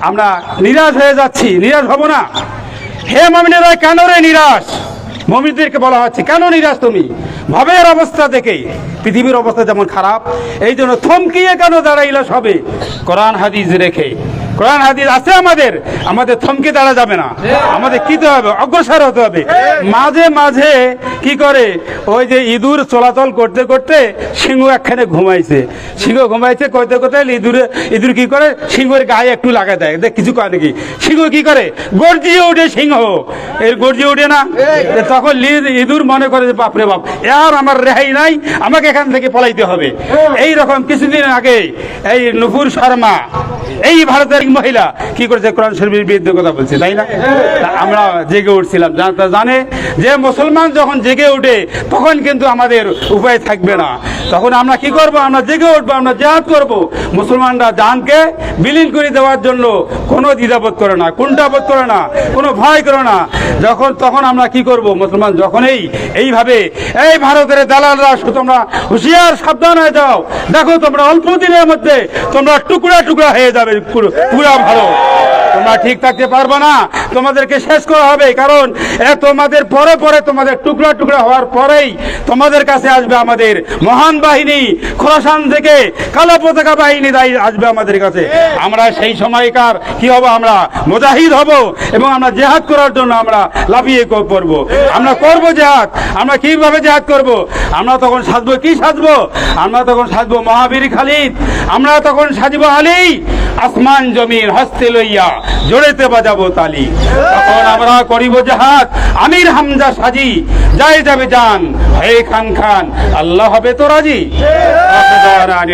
আমরা নিরাশ হয়ে যাচ্ছি, নিরাশ হব না। হে মমিনেরা, কেন রে নিরাশ? মমিনদেরকে বলা হচ্ছে, কেন নিরাশ তুমি? ভবের অবস্থা দেখে, পৃথিবীর অবস্থা যেমন খারাপ, এই জন্য থমকিয়ে কেন দাঁড়াইলা সবে? কোরআন, হাদিস রেখে। কোরআন, হাদিস আছে আমাদের আমাদের থমকে দাঁড়া যাবে না। আমাদের কি হবে? অগ্রসর হতে হবে। মাঝে মাঝে কি করে? ওই যে ইঁদুর চলাচল করতে করতে সিংহ একখানে ঘুমাইছে। সিংহ ঘুমাইছে করতে করতে ইঁদুরে ইঁদুর কি করে? সিংহের গায়ে একটু লাগা দেয়। দেখ কিছু করে নাকি সিংহ কি করে? গর্জিয়ে ওঠে সিংহ। এর গর্জিয়ে ওঠে না? তখন ইঁদুর মনে করে যে বাপরে বাপ আর আমার রেহাই নাই আমাকে এখান থেকে পলাইতে হবে। এই রকম কিছুদিন আগে এই নুপুর শর্মা এই ভারতের মহিলা কি করেছে? কোরআন শরীফের বিরুদ্ধে কথা বলছে তাই না? আমরা জেগে উঠছিলাম। জানে যে মুসলমান যখন জেগে ওঠে তখন কিন্তু আমাদের উপায় থাকবে না। তখন আমরা কি করব? আমরা জেগে উঠবো, আমরা জেহাদ করব। মুসলমানরা জানকে বিলীন করে দেওয়ার জন্য কোনো দ্বিধাবোধ করে না, কুণ্ঠাবোধ করে না, কোনো ভয় করে না। যখন, তখন আমরা কি করব? মুসলমান যখনই এইভাবে, এই ভারতের দালালরা তোমরা হুঁশিয়ার, সাবধান হয়ে যাও। দেখো তোমরা অল্প দিনের মধ্যে তোমরা টুকরা টুকরা হয়ে যাবে, পুরো ভালো তোমরা ঠিক থাকতে পারবে না। তোমাদেরকে শেষ করা হবে, কারণ তোমাদের পরে পরে তোমাদের টুকরা টুকরা হওয়ার পরেই তোমাদের কাছে আসবে আমাদের মহান বাহিনী, খোরাসান থেকে কালো পতাকা বাহিনী দায়ী আসবে আমাদের কাছে। আমরা সেই সময়কার কি হব আমরা? মুজাহিদ হব এবং আমরা জেহাদ করার জন্য আমরা লাফিয়ে পড়ব। আমরা করব জেহাদ। আমরা কীভাবে জেহাদ করব? আমরা তখন সাজবো, কি সাজবো? আমরা তখন সাজবো মহাবীর খালিদ। আমরা তখন সাজবো আলী। আসমান জমিন হস্তে লইয়া জোড়েতে বাজাবো তালি। তখন আমরা করিব জাহাজ আমির হামজা সাজি যাই যাবে জান হে খান খান আল্লাহ হবে তো রাজি।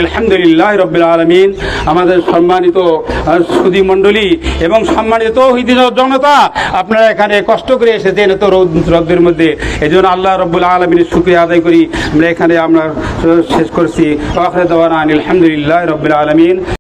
আলহামদুলিল্লাহ রবিল আলমিন। আমাদের সম্মানিত আহ, সুধী মণ্ডলী এবং সম্মানিত জনতা আপনারা এখানে কষ্ট করে এসেছেন এত রোদ রোদের মধ্যে। এই জন্য আল্লাহ রব্বুল আলমিনের শুক্রিয়া আদায় করি। আমরা এখানে আমরা শেষ করছি। আলহামদুলিল্লাহ রবিল আলমিন।